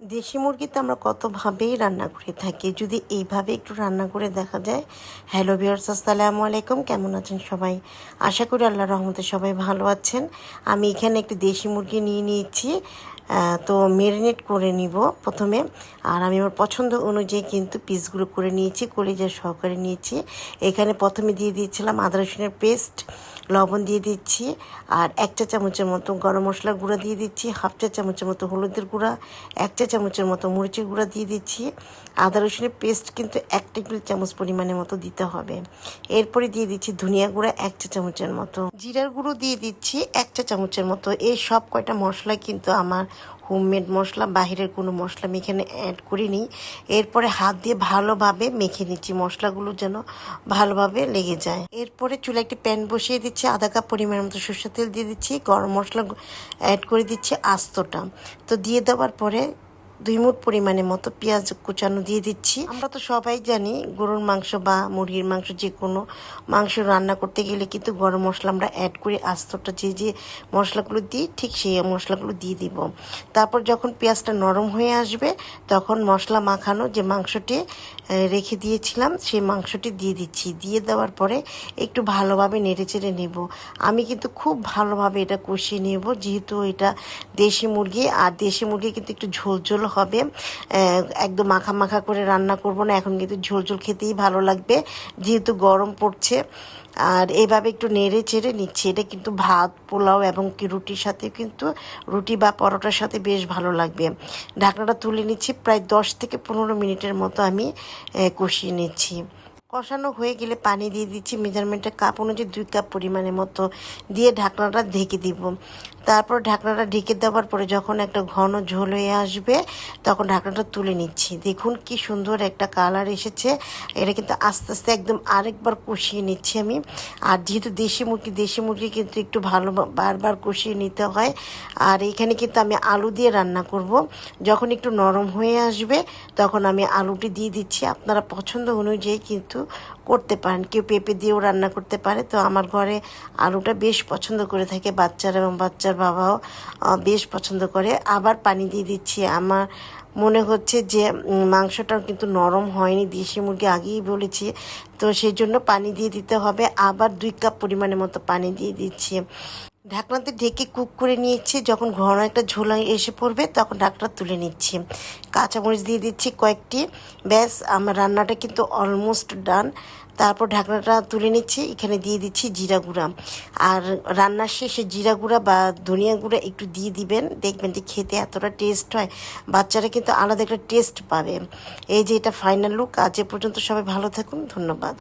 দেশি মুরগি তো আমরা কতভাবেই রান্না করে থাকি। যদি এইভাবে একটু রান্না করে দেখা যায়। হ্যালো ভিউয়ার্স আসসালামু আলাইকুম। কেমন আছেন সবাই? আশা করি আল্লাহ রহমতে সবাই ভালো আছেন। আমি এখানে একটি দেশি মুরগি নিয়ে নিয়েছি। তো মেরিনেট করে নিব প্রথমে। আর আমি আমার পছন্দ অনুযায়ী কিন্তু পিসগুলো করে নিয়েছি কলিজা সহকারে নিয়েছি। এখানে প্রথমে দিয়ে দিয়েছিলাম আদা রসুনের পেস্ট লবণ দিয়ে দিচ্ছি, আর এক চা চামচের মতো গরম মশলার গুঁড়া দিয়ে দিচ্ছি, হাফ চা চামচের মতো হলুদের গুঁড়া, এক চা চামচের মতো মরিচের গুঁড়া দিয়ে দিচ্ছি। আদা রসুনের পেস্ট কিন্তু এক টেবিল চামচ পরিমাণের মতো দিতে হবে। এরপরে দিয়ে দিচ্ছি ধনিয়া গুঁড়া এক চা চামচের মতো। জিরার গুঁড়ো দিয়ে দিচ্ছি এক চা চামচের মতো। এই সব কয়টা মশলা কিন্তু আমার হোমমেড মশলা, বাহিরের কোনো মশলা আমি এখানে অ্যাড করিনি। এরপরে হাত দিয়ে ভালোভাবে মেখে নিচ্ছি, মশলাগুলো যেন ভালোভাবে লেগে যায়। এরপরে চুলে একটি প্যান বসিয়ে দিচ্ছি, আধা কাপ পরিমাণ মতো সরষের তেল দিয়ে দিচ্ছি, গরম মশলা অ্যাড করে দিচ্ছি আস্তটা। তো দিয়ে দেওয়ার পরে দুই মুঠ পরিমাণে মতো পেঁয়াজ কুচানো দিয়ে দিচ্ছি। আমরা তো সবাই জানি গরুর মাংস বা মুরগির মাংস যে কোনো মাংস রান্না করতে গেলে কিন্তু গরম মশলা আমরা অ্যাড করে আস্তটা যে যে মশলাগুলো দিই, ঠিক সেই মশলাগুলো দিয়ে দিব। তারপর যখন পেঁয়াজটা নরম হয়ে আসবে, তখন মশলা মাখানো যে মাংসটি রেখে দিয়েছিলাম, সেই মাংসটি দিয়ে দিচ্ছি। দিয়ে দেওয়ার পরে একটু ভালোভাবে নেড়ে চেড়ে নেব। আমি কিন্তু খুব ভালোভাবে এটা কষিয়ে নেব, যেহেতু এটা দেশি মুরগি, আর দেশি মুরগি কিন্তু একটু ঝোল ঝোল হবে। একদম মাখা মাখা করে রান্না করব না, এখন কিন্তু ঝোল ঝোল খেতেই ভালো লাগবে, যেহেতু গরম পড়ছে। আর এভাবে একটু নেড়ে চেড়ে নিচ্ছি, এটা কিন্তু ভাত, পোলাও এবং কি রুটির সাথে কিন্তু রুটি বা পরোটার সাথে বেশ ভালো লাগবে। ঢাকনাটা তুলে নিচ্ছি, প্রায় দশ থেকে পনেরো মিনিটের মতো আমি কষিয়ে নিচ্ছি। কষানো হয়ে গেলে পানি দিয়ে দিচ্ছি, মেজারমেন্টের কাপ অনুযায়ী দুই কাপ পরিমাণের মতো দিয়ে ঢাকনাটা ঢেকে দিব। তারপর ঢাকনাটা ঢেকে দেওয়ার পরে যখন একটা ঘন ঝোল হয়ে আসবে, তখন ঢাকনাটা তুলে নিচ্ছি। দেখুন কি সুন্দর একটা কালার এসেছে। এটা কিন্তু আস্তে আস্তে একদম আরেকবার কষিয়ে নিচ্ছি আমি। আর যেহেতু দেশি মুরগি দেশি মুরগি কিন্তু একটু ভালো বারবার কষিয়ে নিতে হয়। আর এখানে কিন্তু আমি আলু দিয়ে রান্না করব। যখন একটু নরম হয়ে আসবে, তখন আমি আলুটি দিয়ে দিচ্ছি। আপনারা পছন্দ অনুযায়ী কিন্তু করতে পারেন। কেউ পেঁপে দিয়েও রান্না করতে পারে। তো আমার ঘরে আলুটা বেশ পছন্দ করে থাকে বাচ্চারা এবং বাচ্চার বাবাও বেশ পছন্দ করে। আবার পানি দিয়ে দিচ্ছি। আমার মনে হচ্ছে যে মাংসটাও কিন্তু নরম হয়নি। দেশি মুরগি আগেই বলেছি। তো সেই জন্য পানি দিয়ে দিতে হবে। আবার দুই কাপ পরিমাণের মতো পানি দিয়ে দিচ্ছি। ঢাকনাতে ঢেকে কুক করে নিয়েছি। যখন ঘন একটা ঝোলা এসে পড়বে, তখন ঢাকনা তুলে নিচ্ছি। কাঁচামরিচ দিয়ে দিচ্ছি কয়েকটি। ব্যাস, আমার রান্নাটা কিন্তু অলমোস্ট ডান তারপর ঢাকনাটা তুলে নিচ্ছি। এখানে দিয়ে দিচ্ছি জিরা গুঁড়া। আর রান্নার শেষে জিরা গুঁড়া বা ধনিয়া গুঁড়া একটু দিয়ে দিবেন। দেখবেন যে খেতে এতটা টেস্ট হয়। বাচ্চারা কিন্তু আলাদা একটা টেস্ট পাবে। এই যে এটা ফাইনাল লুক আজ পর্যন্ত সবাই ভালো থাকুন। ধন্যবাদ।